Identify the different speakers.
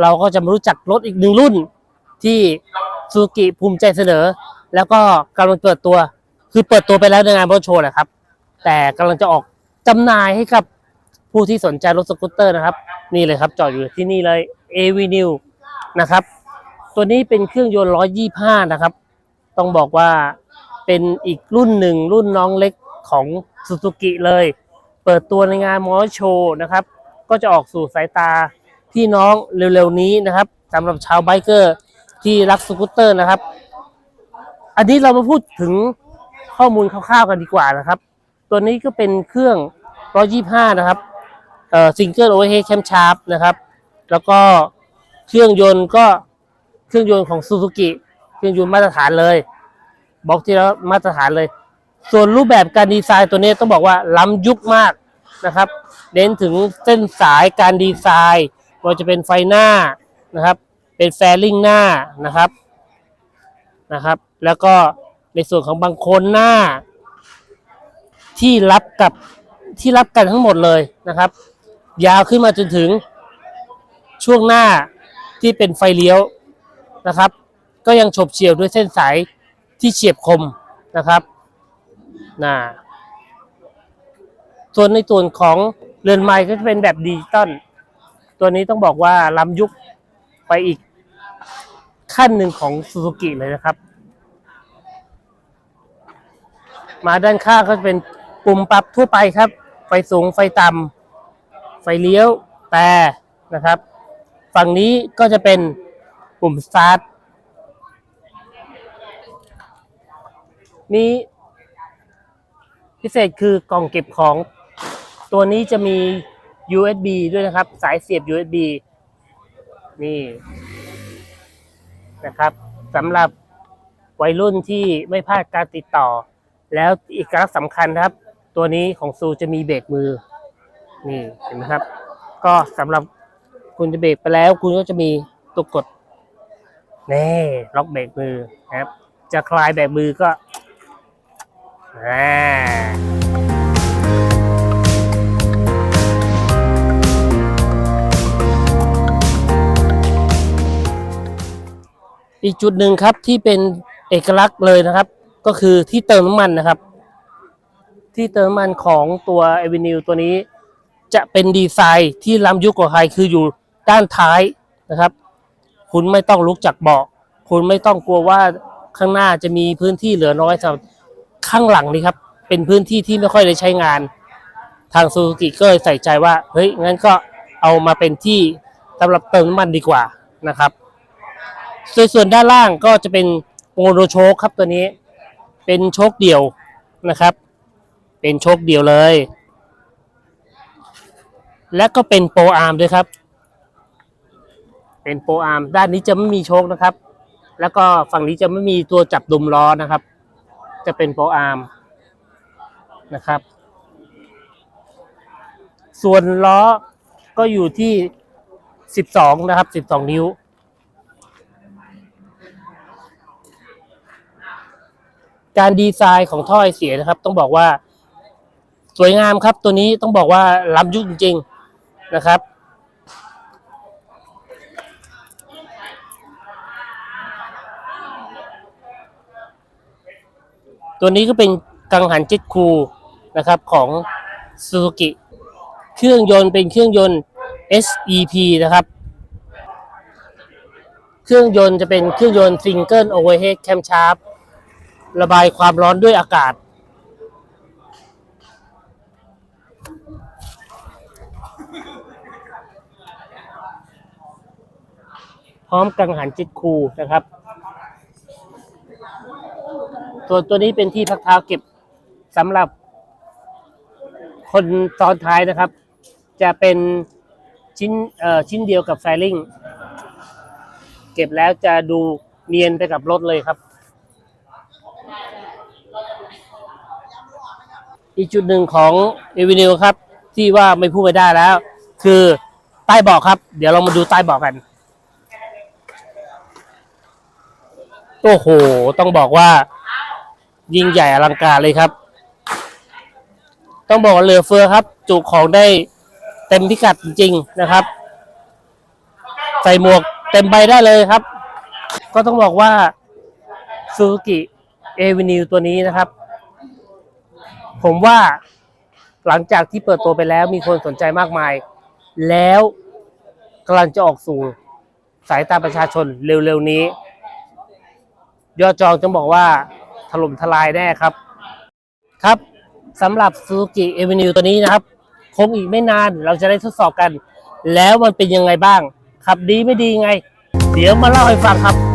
Speaker 1: เราก็จะมารู้จักรถอีกหนึ่งรุ่นที่ซูกิภูมิใจเสนอ แล้วก็กำลังเปิดตัว คือเปิดตัวไปแล้วในงานรถโชว์แหละครับ แต่กำลังจะออกจำหน่ายให้กับผู้ที่สนใจรถสกูตเตอร์นะครับ นี่เลยครับจอดอยู่ที่นี่เลย AV New นะครับ ตัวนี้เป็นเครื่องยนต์ 125 นะครับ ต้องบอกว่าเป็นอีกรุ่นหนึ่งรุ่นน้องเล็กของซูซูกิเลย เปิดตัวในงานมอเตอร์โชว์นะครับ ก็จะออกสู่สายตา พี่น้องเร็วๆนี้นะครับสำหรับชาวไบเกอร์ที่รักสกูตเตอร์นะครับ อันนี้เรามาพูดถึงข้อมูลคร่าวๆกันดีกว่านะครับ ตัวนี้ก็เป็นเครื่อง 125 นะครับเอ่อซิงเกิลโอเวอร์เฮดแคมชาร์ปนะครับ แล้วก็เครื่องยนต์ก็เครื่องยนต์ของซูซูกิเครื่องยนต์มาตรฐานเลยบล็อกที่แล้วมาตรฐานเลย ส่วนรูปแบบการดีไซน์ตัวนี้ต้องบอกว่าล้ำยุคมากนะครับ เน้นถึงเส้นสายการดีไซน์ ว่าจะเป็นไฟหน้านะครับ เป็นแฟลิงหน้านะครับนะครับ แล้วก็ในส่วนของบางคนหน้า ที่รับกับที่รับกันทั้งหมดเลยนะครับ ยาวขึ้นมาจนถึงช่วงหน้าที่เป็นไฟเลี้ยวนะครับ ก็ยังฉบเฉี่ยวด้วยเส้นสายที่เฉียบคมนะครับนะส่วนในส่วนของเรือนไม้ก็จะเป็นแบบดิจิตอล ตัวนี้ต้องบอกว่าล้ำยุคไปอีกขั้นหนึ่งของซูซูกิเลยนะครับ มาด้านข้างก็จะเป็นปุ่มปรับทั่วไปครับ ไฟสูงไฟต่ำไฟเลี้ยวแต่นะครับ ฝั่งนี้ก็จะเป็นปุ่มสตาร์ทมีพิเศษคือกล่องเก็บของ ตัวนี้จะมี USB ด้วยนะครับ สายเสียบ USB นี่นะครับสำหรับวัยรุ่นที่ไม่พลาดการติดต่อ แล้วอีกลักษณ์สำคัญครับ ตัวนี้ของซูจะมีเบรกมือ นี่เห็นไหมครับ ก็สำหรับคุณจะเบรกไปแล้ว คุณก็จะมีตัวกดนี่ล็อกเบรกมือนะครับ จะคลายเบรกมือก็อ่า อีกจุดหนึ่งครับที่เป็นเอกลักษณ์เลยนะครับ ก็คือที่เติมน้ำมันนะครับ ที่เติมน้ำมันของตัว a v e n u e ตัวนี้ จะเป็นดีไซน์ที่ล้ำยุคกว่าใครคืออยู่ด้านท้ายนะครับ คุณไม่ต้องลุกจากเบาะคุณไม่ต้องกลัวว่าข้างหน้าจะมีพื้นที่เหลือน้อยสำหรับข้างหลังนี่ครับ เป็นพื้นที่ที่ไม่ค่อยได้ใช้งาน ทางซูซูกิก็เลยใส่ใจว่าเฮ้ยงั้นก็เอามาเป็นที่สำหรับเติมน้ำมันดีกว่านะครับ ส่วนส่วนด้านล่างก็จะเป็นโมโนโชคครับตัวนี้ เป็นโชคเดี่ยวนะครับ เป็นโชคเดี่ยวเลย และก็เป็นโปรอาร์มด้วยครับ เป็นโปรอาร์มด้านนี้จะไม่มีโชคนะครับ แล้วก็ฝั่งนี้จะไม่มีตัวจับดุมล้อนะครับ จะเป็นโปรอาร์มนะครับ ส่วนล้อก็อยู่ที่ 12 นะครับ 12 นิ้ว การดีไซน์ของท่อไอเสียนะครับ ต้องบอกว่า สวยงามครับ ตัวนี้ต้องบอกว่าล้ำยุคจริงๆนะครับ ตัวนี้ก็เป็นกังหันเจ็ตคูนะครับของ Suzuki เครื่องยนต์เป็นเครื่องยนต์ SEP นะครับ เครื่องยนต์จะเป็นเครื่องยนต์ Single Overhead Camshaft ระบายความร้อนด้วยอากาศ พร้อมกังหันจิตคูนะครับ ส่วนตัวนี้เป็นที่พักเท้าเก็บสำหรับคนซ้อนท้ายนะครับ จะเป็นชิ้นเอ่อชิ้นเดียวกับไฟลิงเก็บแล้วจะดูเนียนไปกับรถเลยครับ อีกจุดหนึ่งของเอวินิวครับ ที่ว่าไม่พูดไม่ได้แล้ว คือใต้เบาะครับ เดี๋ยวเรามาดูใต้เบาะกัน โอ้โห ต้องบอกว่า ยิ่งใหญ่อลังการเลยครับ ต้องบอกเหลือเฟือครับ จุของได้เต็มพิกัดจริง ๆ นะครับ ใส่หมวกเต็มใบได้เลยครับ ก็ต้องบอกว่าซูซูกิเอว n นิวตัวนี้นะครับ ผมว่าหลังจากที่เปิดตัวไปแล้วมีคนสนใจมากมาย แล้วกำลังจะออกสู่สายตาประชาชนเร็วๆนี้ ยอดจองจะบอกว่าถล่มทลายแน่ครับ ครับสำหรับ Suzuki Avenue ตัวนี้นะครับ คงอีกไม่นานเราจะได้ทดสอบกัน แล้วมันเป็นยังไงบ้าง ขับดีไม่ดีไง เดี๋ยวมาเล่าให้ฟังครับ